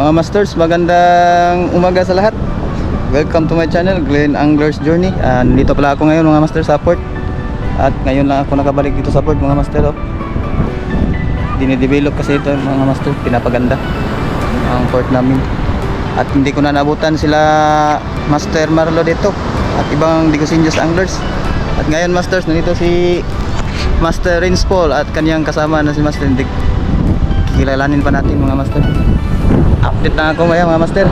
Mga masters, magandang umaga sa lahat. Welcome to my channel, Glenn Anglers Journey. Ah, nandito pala ako ngayon mga master sa port. At ngayon lang ako nakabalik dito sa port mga master. Oh. Dinidevelop kasi ito mga master, pinapaganda ang port namin. At hindi ko na nabutan sila Master Marlo dito at ibang Digosinjos Anglers. At ngayon masters, nandito si Master Rins Paul at kanyang kasama na si Master Dick. Kikilalanin pa natin mga master. Update na ako maya mga master.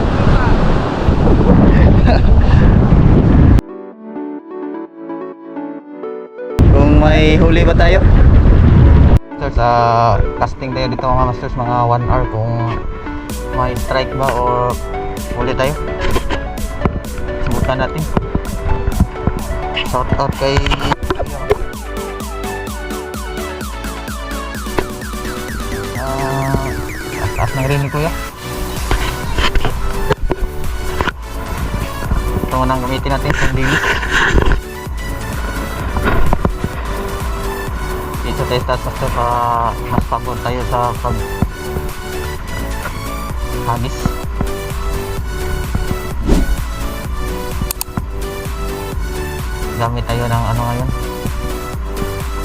Kung may huli ba tayo? Masters, ah, casting tayo dito mga masters mga 1 hour kung may strike ba or huli tayo. Subukan natin. Shout out kay ni kuya. Ito muna ang gamitin natin sa dilis. Dito tayo sa sa pa mas tayo sa pag hagis. Gamit tayo ng ano ngayon.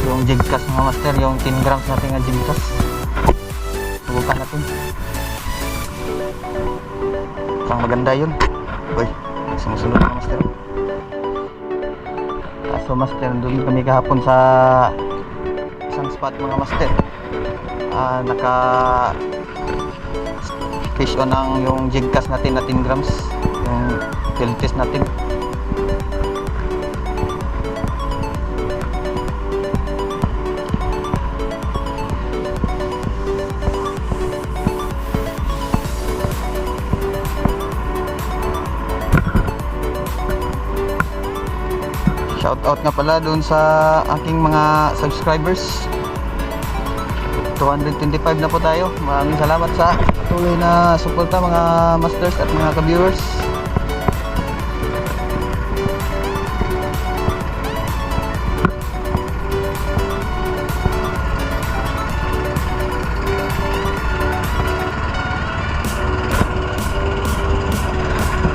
Yung jigcast mga master, yung 10 grams natin na jigcast. Subukan natin. Mukhang maganda yun. Uy, sumusunod na master. Kaso master, doon kami kahapon sa isang spot mga master. Ah, naka fish on ang yung jigcast natin na 10 grams. Yung test natin. Shout out nga pala doon sa aking mga subscribers. 225 na po tayo. Maraming salamat sa patuloy na suporta mga masters at mga ka-viewers.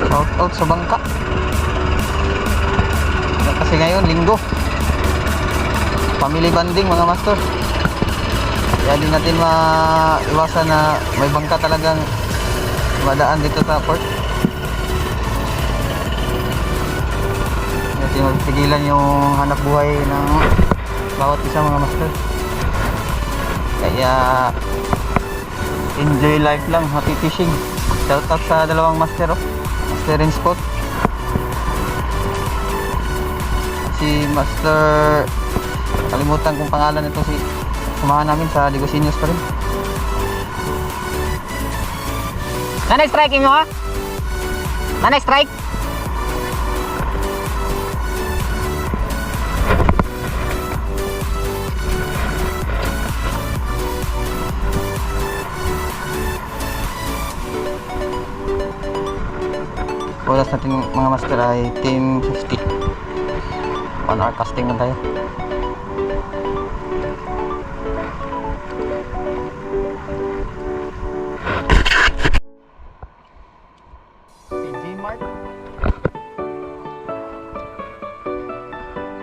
Shout out sa bangka. Linggo. Family banding mga master. Kaya di natin maiwasan na may bangka talagang madaan dito sa port. Natin magpigilan yung hanap buhay ng bawat isa mga master. Kaya enjoy life lang, happy fishing. Shout out sa dalawang master oh. Master and Spot. Si Master kalimutan kong pangalan nito si samahan namin sa Digosinyos pa rin Nanay strike mo ha? Nanay strike? oras natin mga master ay 10.50 1 hour casting na tayo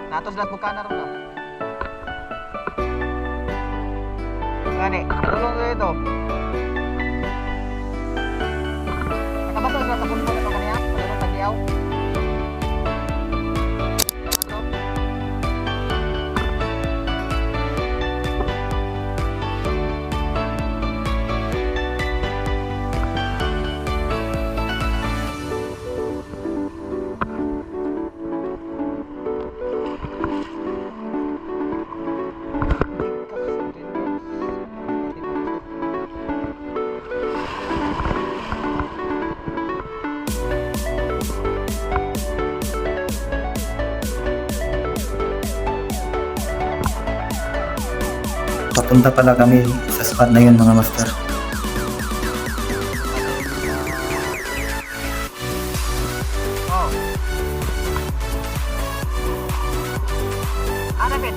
Natos lahat ron na. Ngani, tulong ko ito. Nakabasa sa sa punto ito kaniya Tulong tagiyaw Ato papunta pala kami sa spot na yun mga master. Oh. Anapin.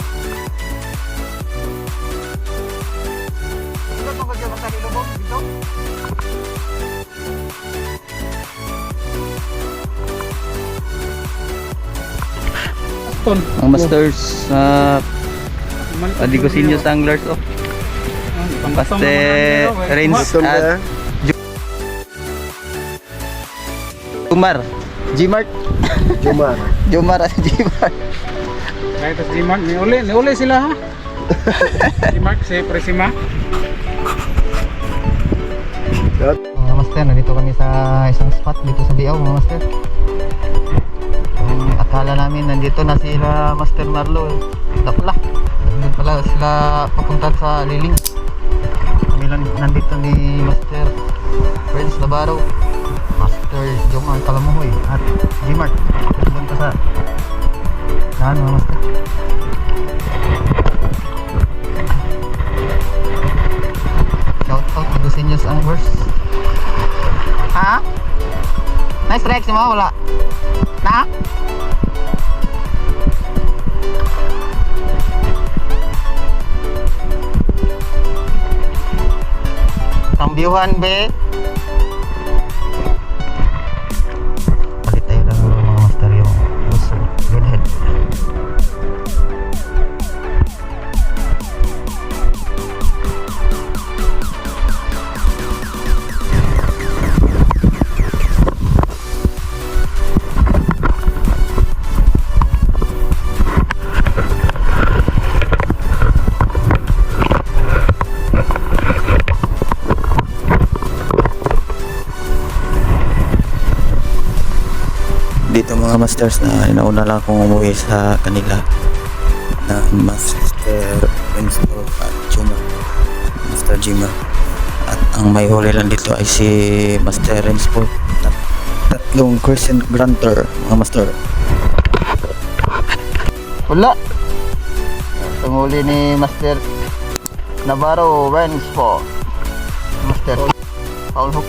Dito tungkol dyan sa nilubog? Dito? Ang masters sa uh, Adigosinhos Anglers oh. Paste Rains at Jumar. Gmart Jumar. Jumar at Gmart Kahit sa Gmark, ni uli, ni uli sila ha. Gmark, si Presima. Mga master, nandito kami sa isang spot dito sa Biaw mga master. Akala namin nandito na sila Master Marlo Wala Nandito pala sila papunta sa Liling Kami lang nandito ni Master Prince Labaro Master Jomar Kalamuhoy at Gmart Pupunta sa Saan mga master? Shout out to Dusenyos Anglers Ha? Nice si mo, wala. Na? Ambiuhan Bay dito mga masters na inauna lang akong umuwi sa kanila. Na Master Winslow at Juma. Master Jima at ang may huli lang dito ay si Master Winslow. At tatlong Crescent Granter mga master. Wala. Ang huli ni Master Navarro Renspo Master Paul Hook